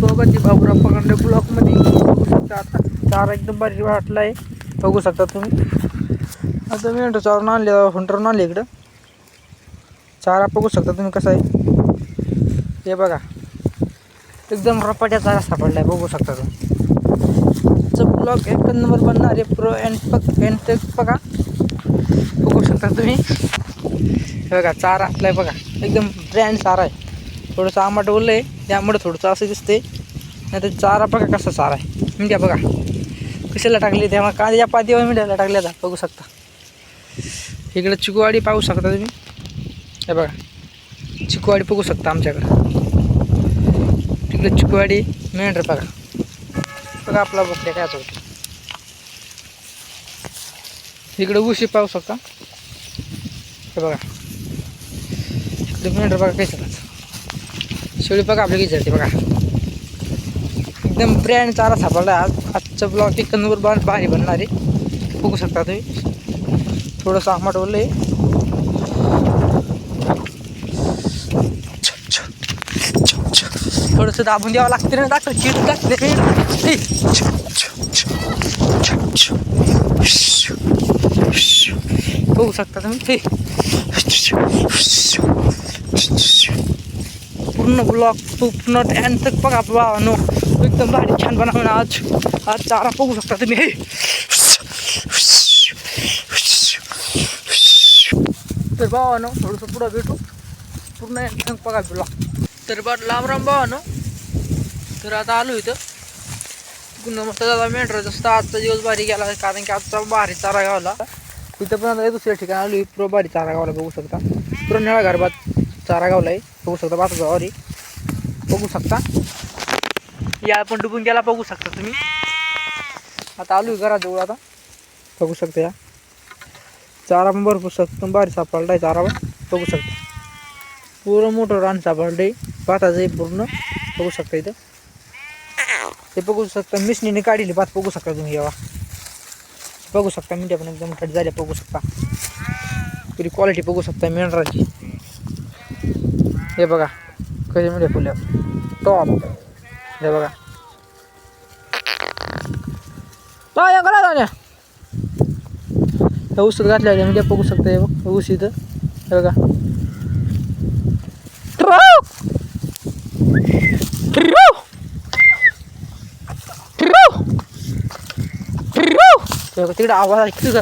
स्वागत बाबुराव पगांडे ब्लॉकमध्ये. बघू शकता आता. चारा एकदम भारी वाटला आहे बघू शकता तुम्ही. आता मी म्हणतो चारून आणले हुंटरून आणले इकडं. चारा बघू शकता तुम्ही कसा आहे. हे बघा. एकदम रपाट्या चारा सापडला आहे बघू शकता तुम्ही. ब्लॉक एक नंबर बनणार आहे. Pro and pack and take बघा. बघू शकता तुम्ही. हे बघा चारा आपला बघा. एकदम ब्रँड चारा आहे. थोडंसं आंबाट ओलं आहे त्यामुळे थोडंसं असं दिसते नाही तर चारा बघा कसा चारा आहे. मिंड्या बघा. कशाला टाकली तेव्हा कांद्याच्या पातीवर मिंड्याला टाकल्या जा बघू शकता. इकडं चिकूवाडी पाहू शकता तुम्ही. हे बघा. चिकूवाडी बघू शकता आमच्याकडं. तिकडे चिकूवाडी मेंढर बघा. बघा आपला बोकड्या काय होतं इकडे उशी पाहू शकता. हे बघा. इकडे मेंढर बघा काय शेळी बघा आपल्या किती जाते बघा. एकदम ब्रँड चारा सापडला आज. आजचं ब्लॉग चिकनवर नंबर भारी बनणार आहे. बघू शकता तुम्ही. थोडंसं आंबट ओलं. आहे थोडंसं दाबून द्यावं लागते ना. डॉक्टर चिडून लागते बघू शकता तुम्ही. पूर्ण ब्लॉक पूर्ण टॅन तक बघा भावानो एकदम भारी छान बनवून आज. आज चारा बघू शकता तुम्ही. हे तर भावानो थोडंसं पुढं भेटू. पूर्ण एकदम बघा ब्लॉक तर बा लांब राम भावानो तर आता आलो इथं. पुन्हा मस्त दादा मेंढर जसं आजचा दिवस भारी गेला कारण की आजचा भारी चारा गावला. इथं पण आता दुसऱ्या ठिकाणी आलो प्रो भारी चारा गावला बघू शकता. पुरो निळा गरबात चारा गावला आहे बघू शकता बाचा जवारी बघू शकता. या पण डुबून गेला बघू शकता तुम्ही. आता आलो घराजवळ आता. बघू शकता या. चारा पण भरपूर शकतो भारी सापडला आहे चारा पण. बघू शकता. पूर्ण मोठं रान सापडलं आहे भाताचं आहे पूर्ण. बघू शकता इथं. ते बघू शकता मिशनीने काढली भात बघू शकता तुम्ही यावा. बघू शकता मिठ्या पण एकदम थट झाल्या बघू शकता. तरी क्वालिटी बघू शकता मेंढराची हे बघा. कसे मिठ्या फुल्या टॉप. हे बघा. करा जाण्या हे ऊस घातल्या होत्या म्हणजे बघू शकता हे बघ, ऊस इथं हे बघा तिकडे आवाज आहे किती का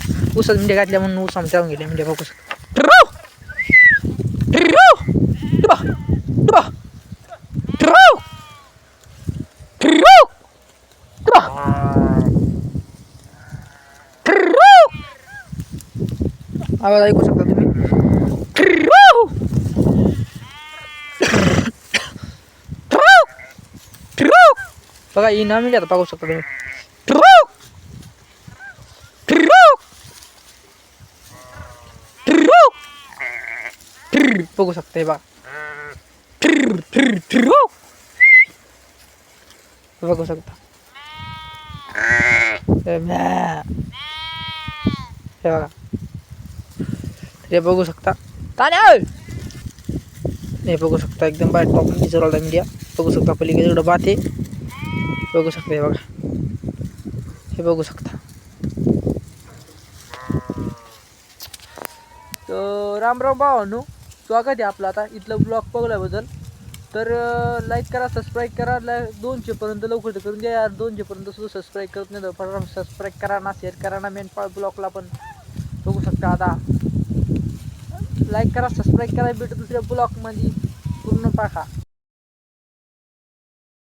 मिंड्या घातल्या म्हणून ऊस आमच्या गेले म्हणजे बघू शकता आवाज ऐकू शकता तुम्ही. बघा ही ना मिळली आता पाहू शकता तुम्ही. बघू शकता बघा. बघू शकता. हे बघा. हे बघू शकता. ताने हे बघू शकता एकदम बाहेर टॉप विचारला मीडिया बघू शकता पलीकडे एवढं बात आहे. बघू शकता हे बघा. हे बघू शकता. तर राम राम भावानो स्वागत आहे आपलं आता इथलं ब्लॉग बघल्याबद्दल. तर लाईक करा सबस्क्राईब करा. लाय दोनशेपर्यंत लवकर करून द्या यार दोनशेपर्यंत सुद्धा सबस्क्राईब करत नाही तर सबस्क्राईब करा ना शेअर करा ना मेन ब्लॉगला पण. बघू शकता आता. लाईक करा सबस्क्राईब करा भेटू दुसऱ्या ब्लॉगमध्ये. पूर्ण पाहा.